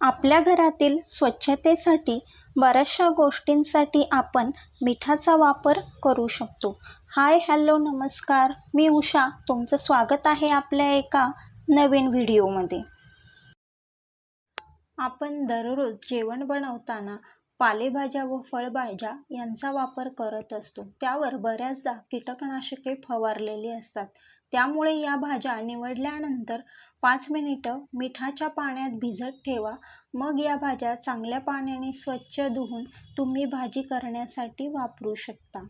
आपल्या घरातील स्वच्छतेसाठी बऱ्याचशा गोष्टींसाठी आपण मिठाचा वापर करू शकतो. हाय हॅलो नमस्कार. मी उषा. तुमचं स्वागत आहे आपल्या एका नवीन व्हिडिओमध्ये. आपण दररोज जेवण बनवताना पालेभाज्या व फळभाज्या यांचा वापर करत असतो. त्यावर बऱ्याचदा कीटकनाशके फवारलेली असतात. त्यामुळे या भाज्या निवडल्यानंतर पाच मिनिटं मिठाच्या पाण्यात भिजत ठेवा. मग या भाज्या चांगल्या पाण्याने स्वच्छ धुवून तुम्ही भाजी करण्यासाठी वापरू शकता.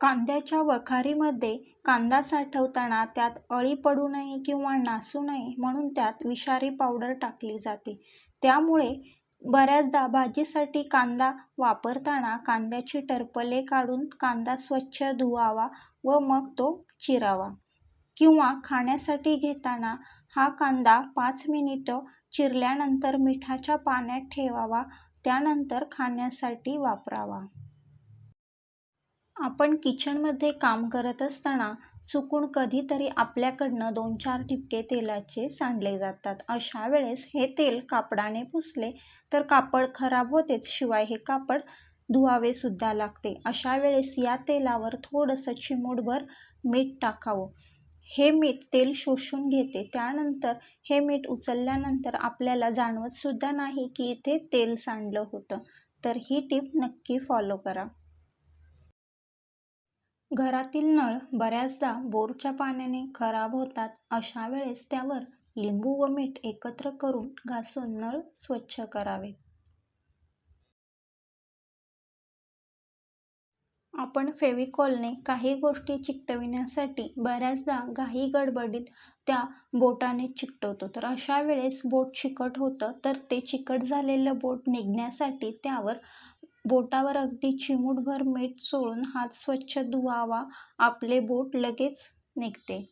कांद्याच्या वखारीमध्ये कांदा साठवताना त्यात अळी पडू नये किंवा नासू नये म्हणून त्यात विषारी पावडर टाकली जाते. त्यामुळे बऱ्याचदा भाजीसाठी कांदा वापरताना कांद्याची टरफले काढून कांदा स्वच्छ धुवावा व मग तो चिरावा. किंवा खाण्यासाठी घेताना हा कांदा पाच मिनिटं चिरल्यानंतर मिठाच्या पाण्यात ठेवावा त्यानंतर खाण्यासाठी वापरावा. आपण किचनमध्ये काम करत असताना चुकून कधीतरी आपल्याकडनं दोन चार ठिपके तेलाचे सांडले जातात. अशा वेळेस हे तेल कापडाने पुसले तर कापड खराब होतेच शिवाय हे कापड धुवावे सुद्धा लागते. अशा वेळेस या तेलावर थोडंसं चिमूटभर मीठ टाकावं. हे मीठ तेल शोषून घेते. त्यानंतर हे मीठ उचलल्यानंतर आपल्याला जाणवत सुद्धा नाही की इथे तेल सांडलं होतं. तर ही टीप नक्की फॉलो करा. घरातील नळ बऱ्याचदा बोरच्या पाण्याने खराब होतात. अशा वेळेस त्यावर लिंबू व मीठ एकत्र करून घासून नळ स्वच्छ करावे. आपण फेविकॉलने काही गोष्टी चिकटविण्यासाठी बऱ्याचदा घाई गडबडीत त्या बोटाने चिकटवतो. तर अशा वेळेस बोट चिकट होतं तर ते चिकट झालेलं बोट निघण्यासाठी त्यावर बोटावर अगदी चिमूटभर मीठ चोळून हात स्वच्छ धुवावा आपले बोट लगेच निघते.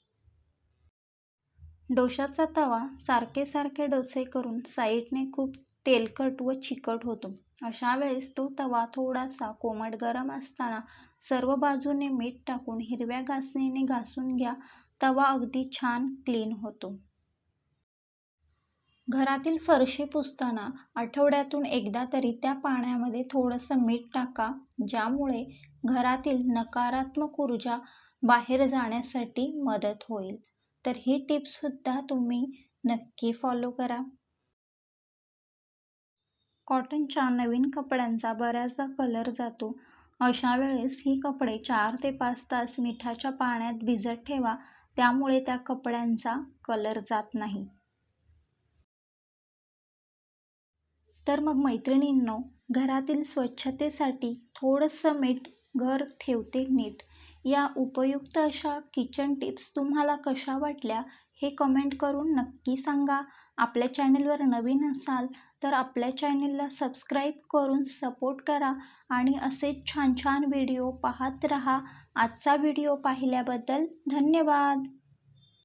डोशाचा तवा सारखे सारखे डोसे करून साईडने खूप तेलकट व चिकट होतो. अशा वेळेस तो तवा थोडासा कोमट गरम असताना सर्व बाजूने मीठ टाकून हिरव्या घासणीने घासून घ्या तवा अगदी छान क्लीन होतो. घरातील फरशी पुसताना आठवड्यातून एकदा तरी त्या पाण्यामध्ये थोडंसं मीठ टाका ज्यामुळे घरातील नकारात्मक ऊर्जा बाहेर जाण्यासाठी मदत होईल. तर ही टिप्ससुद्धा तुम्ही नक्की फॉलो करा. कॉटनच्या नवीन कपड्यांचा बऱ्याचदा कलर जातो. अशा वेळेस ही कपडे चार ते पाच तास मिठाच्या पाण्यात भिजत ठेवा त्यामुळे त्या कपड्यांचा कलर जात नाही. तर मग मैत्रिणींनो घरातील स्वच्छतेसाठी थोडंसं मीठ घर ठेवते नीट. या उपयुक्त अशा किचन टिप्स तुम्हाला कशा वाटल्या हे कमेंट करून नक्की सांगा. आपल्या चॅनलवर नवीन असाल तर आपल्या चॅनलला सबस्क्राईब करून सपोर्ट करा आणि असेच छान छान व्हिडिओ पाहत रहा. आजचा व्हिडिओ पाहिल्याबद्दल धन्यवाद.